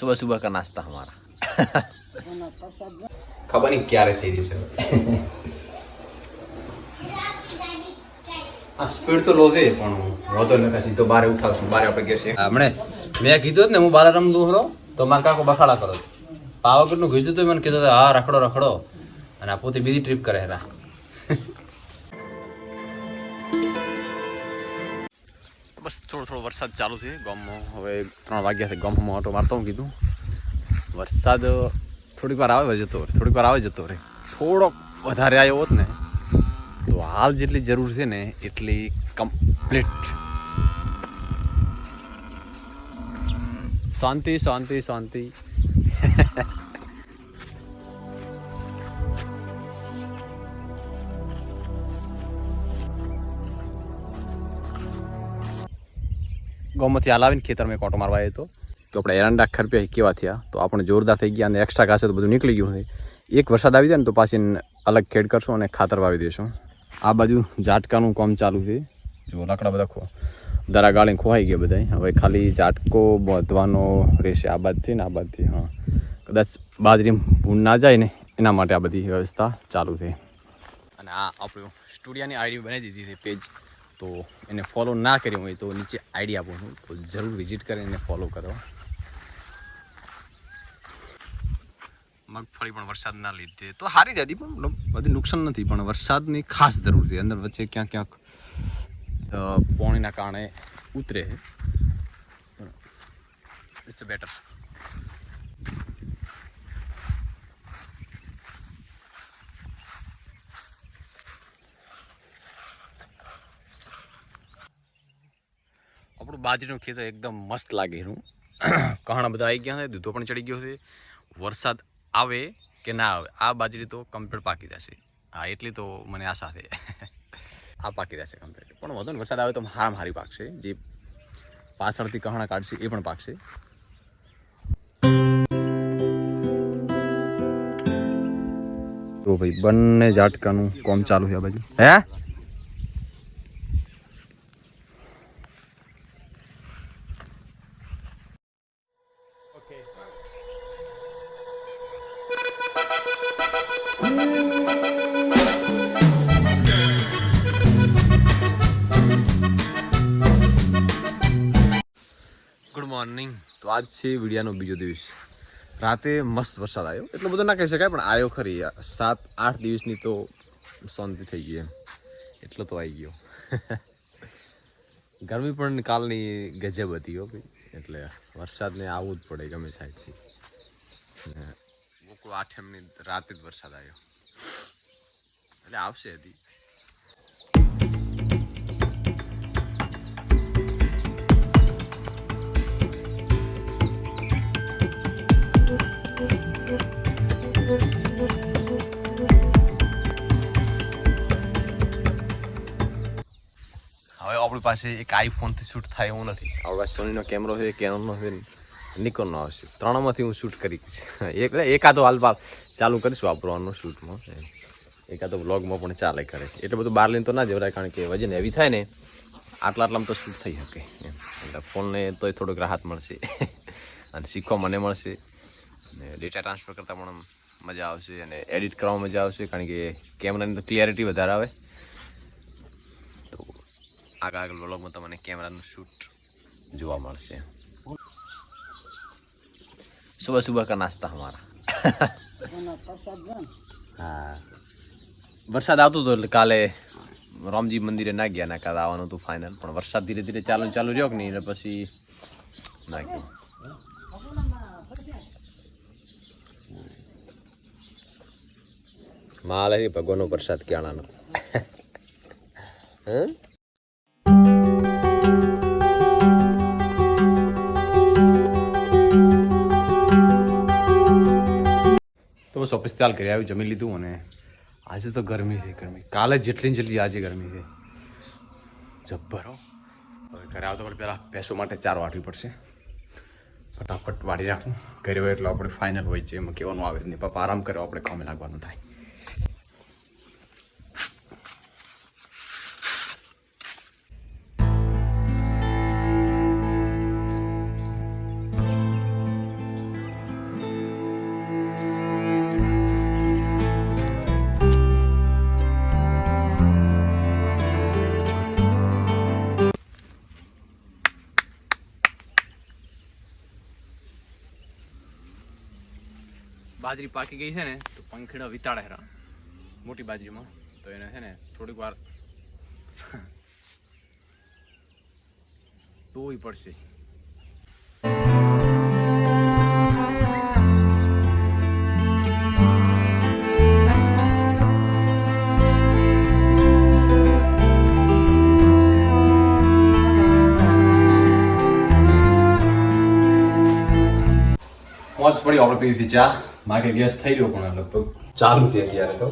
सुबह सुबह का नाश्ता हमारा ખબર નહીં ક્યારે થઈ જશે આ સ્પીડ તો લો છે પણ વધો ને પછી તો બારે ઉઠાવશું બારે આપણે કહેશે હમણે મેં કીધું જ ને હું બારે રમતું હરો તો મારા કાકો બખાડા કરો પાવાગઢનું કીધું તો મને કીધું હા રખડો રખડો અને આ પોતે બીજી ટ્રીપ કરે હેરા બસ થોડો થોડો વરસાદ ચાલુ છે. ગામમાં હવે ત્રણ વાગ્યા છે. ગામમાં ઓટો મારતો હું કીધું, વરસાદ થોડીક વાર આવે જતો રહે થોડીક વાર આવે જતો રહે થોડોક વધારે આવ્યો હોત ને, તો હાલ જેટલી જરૂર છે ને, એટલી કમ્પ્લીટ શાંતિ શાંતિ શાંતિ. ગૌમાંથી હલાવીને ખેતરમાં એક ઓટો મારવા આવ્યો હતો. તો આપણે એરંડા ખરપ્યા કેવા થયા? તો આપણે જોરદાર થઈ ગયા અને એક્સ્ટ્રા ઘાસે તો બધું નીકળી ગયું હોય એક વરસાદ આવી જાય ને તો પાછી અલગ ખેડ કરશું અને ખાતર વાવી દઈશું આ બાજુ ઝાટકાનું કામ ચાલુ છે. જો લાકડા બધા ખો દરા ગાળીને ખોવાઈ ગયા બધા હવે ખાલી ઝાટકો બાંધવાનો રહેશે. આ બાજથી ને આ બાજથી હા. કદાચ બાજરી ભૂન ના જાય ને એના માટે આ બધી વ્યવસ્થા ચાલુ છે. અને આ આપણું સ્ટુડિયાની આઈડી બનાવી દીધી છે પેજ. તો એને ફોલો ના કરી હોય તો નીચે આઈડી આપું છું તો જરૂર વિઝિટ કરીને એને ફોલો કરો. મગફળી પણ વરસાદના લીધે. તો સારી જ પણ બધું નુકસાન નથી, પણ વરસાદની ખાસ જરૂર છે. અંદર વચ્ચે ક્યાંક ક્યાંક પાણીના કારણે ઉતરે ઇટ્સ બેટર બાજરીનું ખેતર એકદમ મસ્ત લાગે એનું. કહાણા બધા આવી ગયા છે, દૂધો પણ ચડી ગયો છે. વરસાદ આવે કે ના આવે, આ બાજરી તો કમ્પ્લીટ પાકી જશે. હા, એટલી તો મને આશા છે. આ પાકી જશે કમ્પ્લીટ પણ વધુ વરસાદ આવે તો હારામ હારી પાકશે. જે પાછળથી કહાણા કાઢશે એ પણ પાકશે. તો ભાઈ, બંને ઝાટકાનું કોમ ચાલુ છે આ બાજુ. હે? મોર્નિંગ તો આજ છે વિડિયાનો બીજો દિવસ. રાતે મસ્ત વરસાદ આવ્યો. એટલો બધો ના કહી શકાય, પણ આવ્યો ખરી. સાત, આઠ દિવસની તો શાંતિ થઈ ગઈ એમ. એટલો તો આવી ગયો. ગરમી પણ કાલની ગજબ હતી હો ભાઈ. એટલે વરસાદને આવવું જ પડે ગમે સાઈડથી ને ગોકુળ આઠમની રાતે જ વરસાદ આવ્યો. એટલે આવશે હજી. હવે આપણી પાસે એક આઈફોનથી શૂટ થાય એવું નથી. આપણી પાસે સોનીનો કેમેરો છે કેનોનનો છે નિકોનનો આવશે. ત્રણમાંથી હું શૂટ કરીશ એક એકાદો હાલ ચાલુ કરીશું વાપરવાનો શૂટમાં. એકાદો વ્લોગમાં પણ ચાલે કરે. એટલે બધું બહાર લઈને તો ના જવરાય કારણ કે વજન હેવી થાય ને, આટલા આટલામાં તો શૂટ થઈ શકે. એટલે ફોનને તોય થોડોક રાહત મળશે. અને શીખવા મને મળશે. અને ડેટા ટ્રાન્સફર કરતાં પણ મજા આવશે અને એડિટ કરવામાં મજા આવશે કારણ કે કેમેરાની તો ક્લિયરિટી વધારે આવે. તો આગળ આગળ વ્લોગમાં તમને કેમેરાનું શૂટ જોવા મળશે. સુબહ સુબહ કા નાસ્તા હમારા. હા. વરસાદ આવતો હતો એટલે કાલે રામજી મંદિરે ના ગયા ના કાલે આવવાનું હતું ફાઇનલ પણ વરસાદ ધીરે ધીરે ચાલુ ચાલુ રહ્યો કે નહીં એટલે પછી ના ગયું. માલ હે ભગવાનનો પ્રસાદ ક્યાણાનો હે? તો બસ ઓફિસ ચાલ કરી આવ્યું જમી લીધું અને આજે તો ગરમી છે, ગરમી. કાલે જેટલી જલ્દી આજે ગરમી છે. જબ્બર હવે ઘરે આવતા પણ પહેલાં ભેંસો માટે ચાર વાટવી પડશે. ફટાફટ વાળી રાખું. ઘરે હોય એટલે આપણે ફાઇનલ હોય છે, એમાં કહેવાનું આવે નહીં. પપ્પા, આરામ કર્યો આપણે કામે લાગવાનું થાય. બાજરી પાકી ગઈ છે ને, તો પંખીડા વિતાડે હેરા મોટી બાજરીમાં. તો એને છે ને, થોડીક વાર ધોવી પડશે. પહોંચ પડી આપણે પીધી ચા. માગે ગેસ થઈ રહ્યો પણ લગભગ ચાલુ છે અત્યારે તો?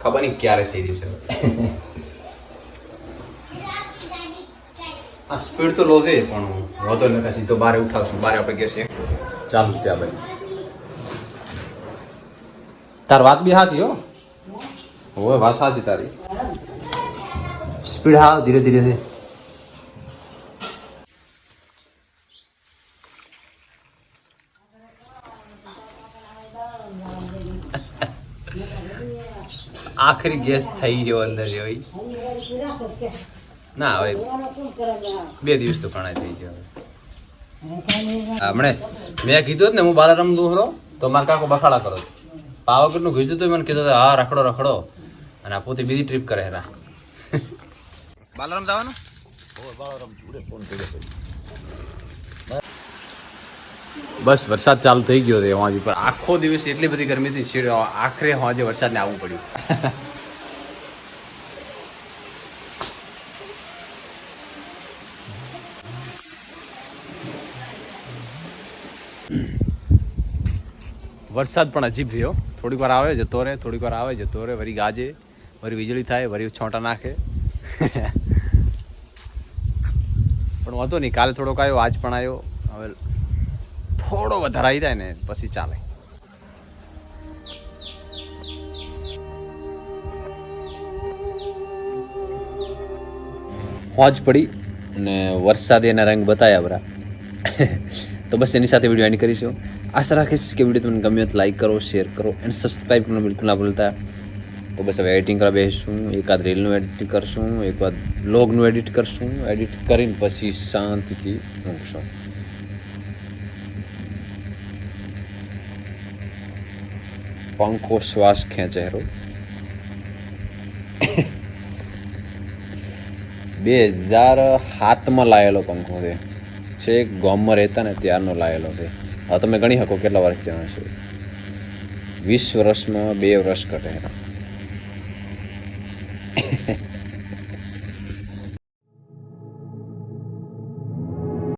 ખબર નહીં ક્યારે થઈ રહ્યું છે. આ સ્પીડ તો લો છે પણ વધો ને પછી તો બારે ઉઠાવશું બારે આપણે ગેસ ચાલુ છે આપણે તાર વાત બી હાથી હો. હવે વાત હાચી તારી. સ્પીડ હા ધીરે ધીરે છે. આખરી ગેસ થઈ ગયો અંદર જોઈ ના હવે બે દિવસ તો ઘણા થઈ ગયો હમણે મેં કીધું ને હું બાલા રમતું હરો તો મારા કાકો બખાડા કરો. પાવાગઢનું કીધું તો મને કીધું હા રખડો રખડો. અને આ પોતે બીજી ટ્રીપ કરે હેરા. બાલારામ જવાનું? બસ, વરસાદ ચાલુ થઈ ગયો હતો વાંજી પર આખો દિવસ એટલી બધી ગરમી હતી આખરે વાંજે વરસાદને આવવું પડ્યું. વરસાદ પણ અજીબ થયો. થોડીક વાર આવે, જતો રહે, થોડીક વાર આવે, જતો રહે વળી ગાજે વળી વીજળી થાય વળી છોંટા નાખે. પણ વાંધો નહીં, કાલે થોડોક આવ્યો, આજ પણ આવ્યો. હવે થોડો વધારાઈ જાય ને, પછી ચાલે. હોજ પડી અને વરસાદે એના રંગ બતાવ્યા બરા. તો બસ એની સાથે વીડિયો એન્ડ કરીશું. આશા રાખીશ કે વીડિયો તમને ગમ્યો તો લાઈક કરો શેર કરો અને સબસ્ક્રાઈબ કરવાનું બિલકુલ ના ભૂલતા. તો બસ હવે એડિટિંગ કરવા બેસીશું. એકાદ રીલનું એડિટ કરશું, એકવાર બ્લોગનું એડિટ કરશું. એડિટ કરીને પછી શાંતિથી મૂકશું. પંખો શ્વાસ ખેંચે હેરો બે હજાર સાતમાં લાયેલો પંખો છે. છેક ગામમાં રહેતા ને ત્યારનો લાયેલો છે. હવે તમે ગણી શકો કેટલા વર્ષ થયા છે. વીસ વર્ષમાં બે વર્ષ ઘટે.